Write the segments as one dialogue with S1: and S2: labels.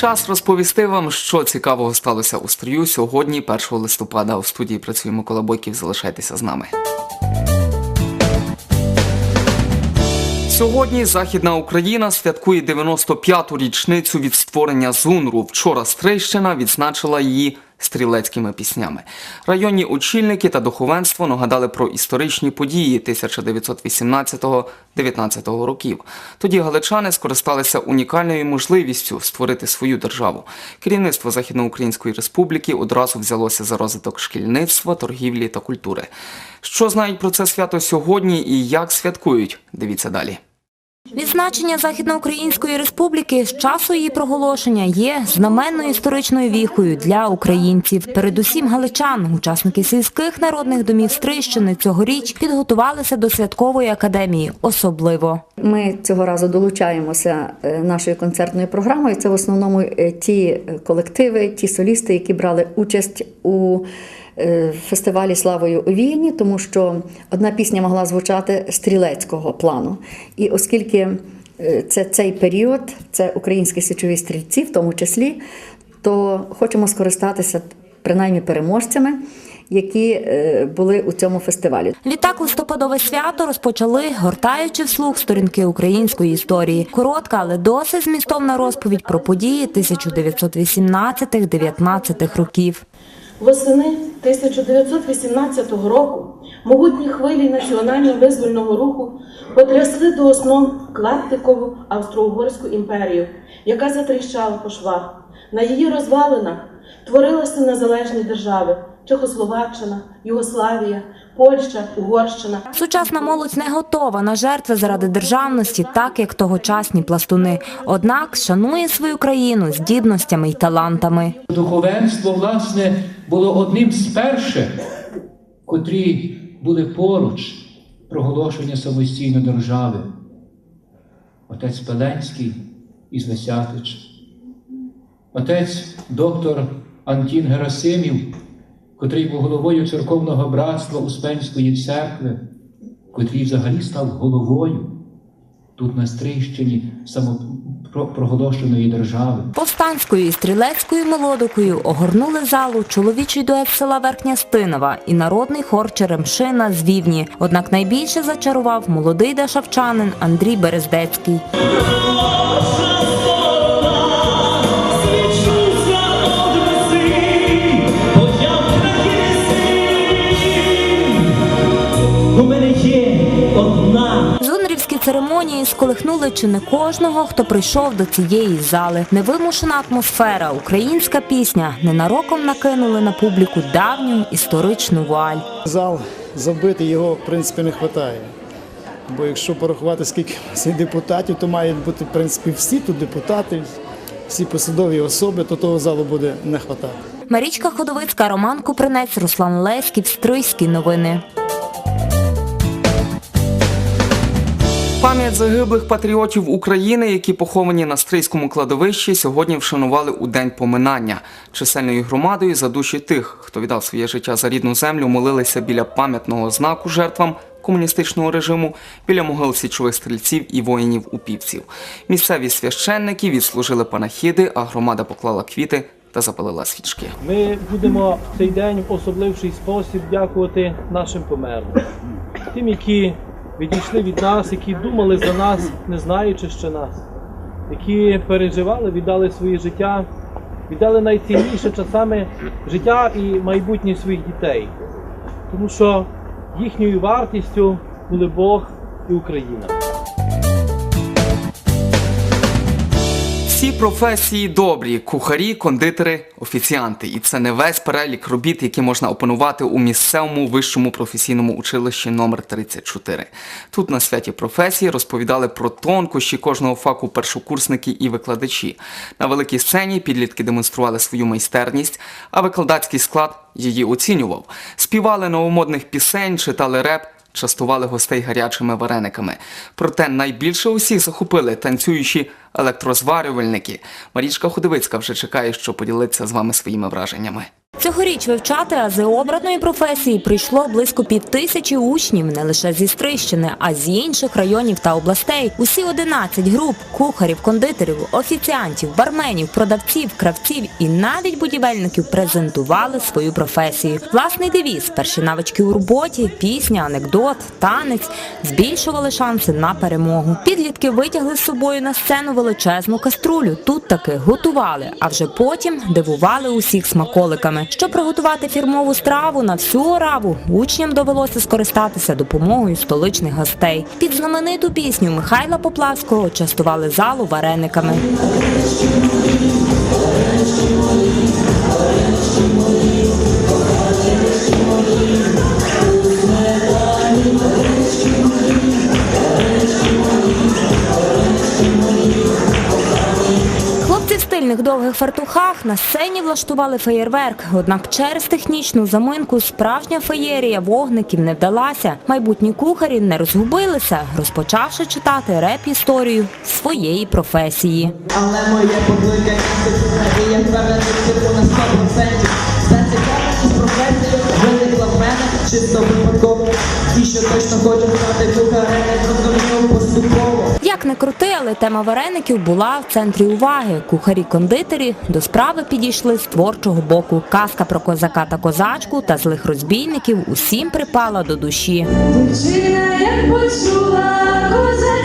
S1: Час розповісти вам, що цікавого сталося у стрію сьогодні, 1 листопада. У студії працює Микола Бойків. Залишайтеся з нами. Сьогодні Західна Україна святкує 95-ту річницю від створення ЗУНРу. Вчора Стрийщина відзначила її стрілецькими піснями. Районні очільники та духовенство нагадали про історичні події 1918-19 років. Тоді галичани скористалися унікальною можливістю створити свою державу. Керівництво Західноукраїнської республіки одразу взялося за розвиток шкільництва, торгівлі та культури. Що знають про це свято сьогодні і як святкують? Дивіться далі.
S2: Відзначення Західноукраїнської республіки з часу її проголошення є знаменною історичною віхою для українців. Передусім галичан, учасники сільських народних домів Стрищини цьогоріч підготувалися до святкової академії особливо.
S3: Ми цього разу долучаємося е, нашою концертною програмою. Це в основному е, ті е, колективи, ті солісти, які брали участь у фестивалі Славою у Війні, тому що одна пісня могла звучати стрілецького плану. І оскільки е, це цей період, це українські січові стрільці, в тому числі, то хочемо скористатися принаймні переможцями, які е, були у цьому фестивалі.
S2: Відтак листопадове свято розпочали, гортаючи вслух сторінки української історії. Коротка, але досить змістовна розповідь про події 1918-19 років.
S4: Восени 1918 року могутні хвилі національно-визвольного руху потрясли до основ клаптикову Австро-Угорську імперію, яка затріщала по швах. На її розвалинах творилися незалежні держави Чехословаччина, Югославія, Польща, Угорщина.
S2: Сучасна молодь не готова на жертви заради державності, так як тогочасні пластуни. Однак шанує свою країну здібностями й талантами.
S5: Духовенство, власне, було одним з перших, котрі були поруч проголошення самостійної держави. Отець Пеленський із Лисятич, отець доктор Антін Герасимів, котрий був головою церковного братства Успенської церкви, котрий взагалі став головою тут на Стрийщині самопроголошеної держави.
S2: Повстанською і стрілецькою мелодикою огорнули залу чоловічий дует села Верхня Стинова і народний хор Черемшина з Вівні. Однак найбільше зачарував молодий дашавчанин Андрій Берездецький. Церемонії сколихнули чи не кожного, хто прийшов до цієї зали. Невимушена атмосфера, українська пісня ненароком накинули на публіку давню історичну вуаль.
S6: Зал забитий, його в принципі не вистачає. Бо якщо порахувати, скільки депутатів, то мають бути в принципі всі тут депутати, всі посадові особи, то того залу буде не вистачати.
S2: Марічка Ходовицька, Роман Купринець, Руслан Леськів, Стрийські новини.
S1: Пам'ять загиблих патріотів України, які поховані на стрийському кладовищі, сьогодні вшанували у день поминання. Чисельною громадою за душі тих, хто віддав своє життя за рідну землю, молилися біля пам'ятного знаку жертвам комуністичного режиму, біля могил січових стрільців і воїнів упівців. Місцеві священники відслужили панахіди, а громада поклала квіти та запалила свічки.
S7: Ми будемо в цей день в особливший спосіб дякувати нашим померлим, тим, які відійшли від нас, які думали за нас, не знаючи ще нас, які переживали, віддали своє життя, віддали найцінніше часами життя і майбутнє своїх дітей, тому що їхньою вартістю були Бог і Україна.
S1: Всі професії добрі: кухарі, кондитери, офіціанти. І це не весь перелік робіт, які можна опанувати у місцевому вищому професійному училищі номер 34 Тут на святі професії розповідали про тонкощі кожного факу першокурсники і викладачі. На великій сцені підлітки демонстрували свою майстерність, а викладацький склад її оцінював. Співали новомодних пісень, читали реп. Частували гостей гарячими варениками. Проте найбільше усіх захопили танцюючі електрозварювальники. Марічка Ходовицька вже чекає, що поділиться з вами своїми враженнями.
S2: Цьогоріч вивчати ази обраної професії прийшло близько півтисячі учнів не лише зі Стрищини, а з інших районів та областей. Усі 11 груп кухарів, кондитерів, офіціантів, барменів, продавців, кравців і навіть будівельників презентували свою професію. Власний девіз, перші навички у роботі, пісня, анекдот, танець збільшували шанси на перемогу. Підлітки витягли з собою на сцену величезну каструлю. Тут таки готували, а вже потім дивували усіх смаколиками. Щоб приготувати фірмову страву на всю ораву, учням довелося скористатися допомогою столичних гостей. Під знамениту пісню Михайла Поплавського частували залу варениками. Фартухах на сцені влаштували феєрверк. Однак через технічну заминку справжня феєрія вогників не вдалася. Майбутні кухарі не розгубилися, розпочавши читати реп-історію своєї професії.
S8: Але моє покликання кухарі, я впевнений на 100%. Все в мене чисто випадково. Ті, що точно хочуть стати кухарем, зрозуміло поступово.
S2: Як не крути, але тема вареників була в центрі уваги. Кухарі-кондитері до справи підійшли з творчого боку. Казка про козака та козачку та злих розбійників усім припала до душі.
S9: Дівчина, як почула козацькі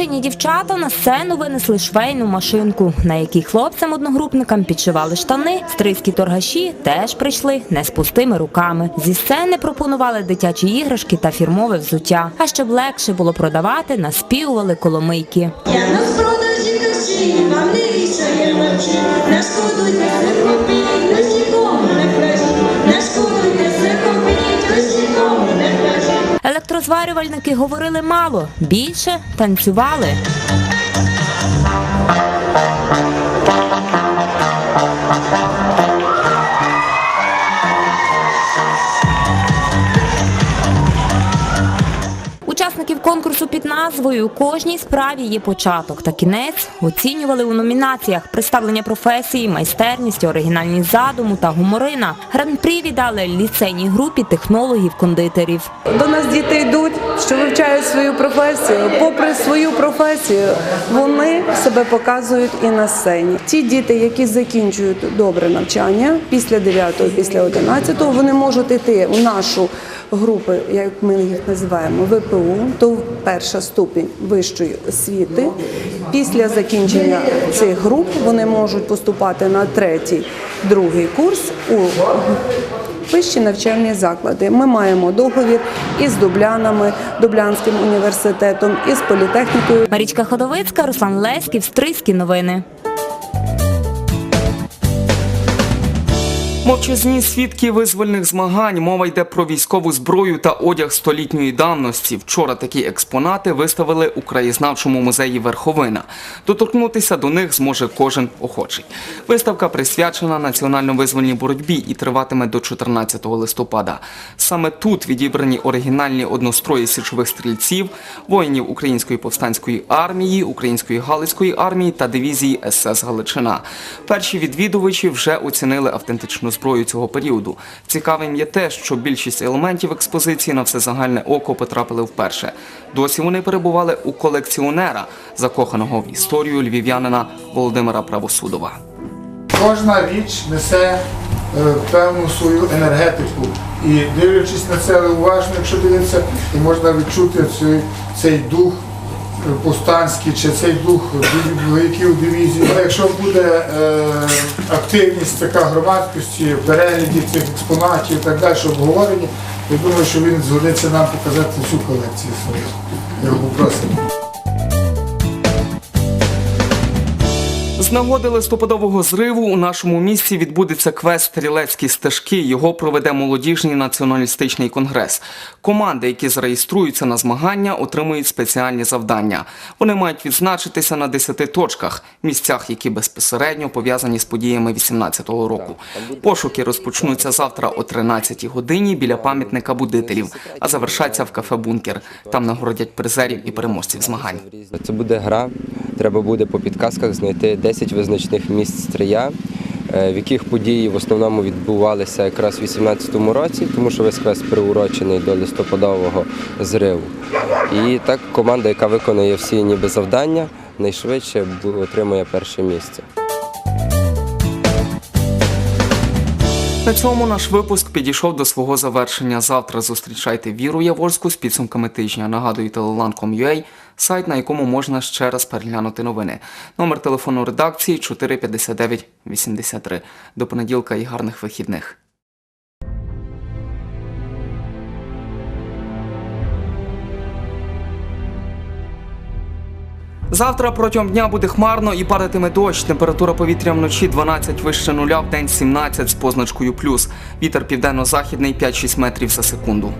S2: Кравчині дівчата на сцену винесли швейну машинку, на якій хлопцям-одногрупникам підшивали штани. Стрийські торгаші теж прийшли не з пустими руками. Зі сцени пропонували дитячі іграшки та фірмове взуття. А щоб легше було продавати, наспівували коломийки.
S9: Я на продажі душі, вам не вішає вночі, не шкодуйте, не купіть,
S2: Електрозварювальники говорили мало, більше танцювали. Учасників конкурсу під назвою кожній справі є початок та кінець оцінювали у номінаціях представлення професії, майстерність, оригінальність задуму та гуморина. Гран-прі віддали ліцейній групі технологів-кондитерів.
S10: До нас діти йдуть, що вивчають свою професію. Попри свою професію, вони себе показують і на сцені. Ті діти, які закінчують добре навчання після 9-го, після 11-го, вони можуть йти у нашу групу, як ми їх називаємо, ВПУ, то перша ступінь вищої освіти. Після закінчення цих груп вони можуть поступати на третій, другий курс у вищі навчальні заклади. Ми маємо договір із Дублянами, Дублянським університетом, із політехнікою.
S2: Марічка Ходовицька, Руслан Леськів, Стрийські новини.
S1: Мовчазні свідки визвольних змагань. Мова йде про військову зброю та одяг столітньої давності. Вчора такі експонати виставили у краєзнавчому музеї Верховина. Доторкнутися до них зможе кожен охочий. Виставка присвячена національно-визвольній боротьбі і триватиме до 14 листопада. Саме тут відібрані оригінальні однострої січових стрільців, воїнів Української повстанської армії, Української Галицької армії та дивізії СС Галичина. Перші відвідувачі вже оцінили автентичну зброю цього періоду. Цікавим є те, що більшість елементів експозиції на всезагальне око потрапили вперше. Досі вони перебували у колекціонера, закоханого в історію львів'янина Володимира Правосудова.
S11: Кожна річ несе е, певну свою енергетику. І дивлячись на це уважно, якщо дивитися, і можна відчути цей, цей дух повстанський чи цей дух вояків дивізії. Але якщо буде е, активність така громадськості, перегляді цих експонатів і так далі, обговорення, я думаю, що він згодиться нам показати всю колекцію свою. Його попросимо.
S1: Нагоди листопадового зриву у нашому місті відбудеться квест Стрілецькі стежки. Його проведе молодіжний націоналістичний конгрес. Команди, які зареєструються на змагання, отримують спеціальні завдання. Вони мають відзначитися на 10 точках, місцях, які безпосередньо пов'язані з подіями 18-го року. Пошуки розпочнуться завтра о 13-й годині біля пам'ятника будителів, а завершаться в кафе Бункер. Там нагородять призерів і переможців змагань.
S12: Це буде гра. Треба буде по підказках знайти 10 визначних місць стрия, е, в яких події в основному відбувалися якраз у 2018 році, тому що весь квест приурочений до листопадового зриву. І так команда, яка виконує всі ніби завдання, найшвидше отримує перше місце.
S1: На цьому наш випуск підійшов до свого завершення. Завтра зустрічайте Віру Яворську з підсумками тижня. Нагадую, телелан.com.ua – сайт, на якому можна ще раз переглянути новини. Номер телефону редакції 459 83. До понеділка і гарних вихідних. Завтра протягом дня буде хмарно і падатиме дощ. Температура повітря вночі 12 вище нуля, в день 17 з позначкою плюс. Вітер південно-західний 5-6 метрів за секунду.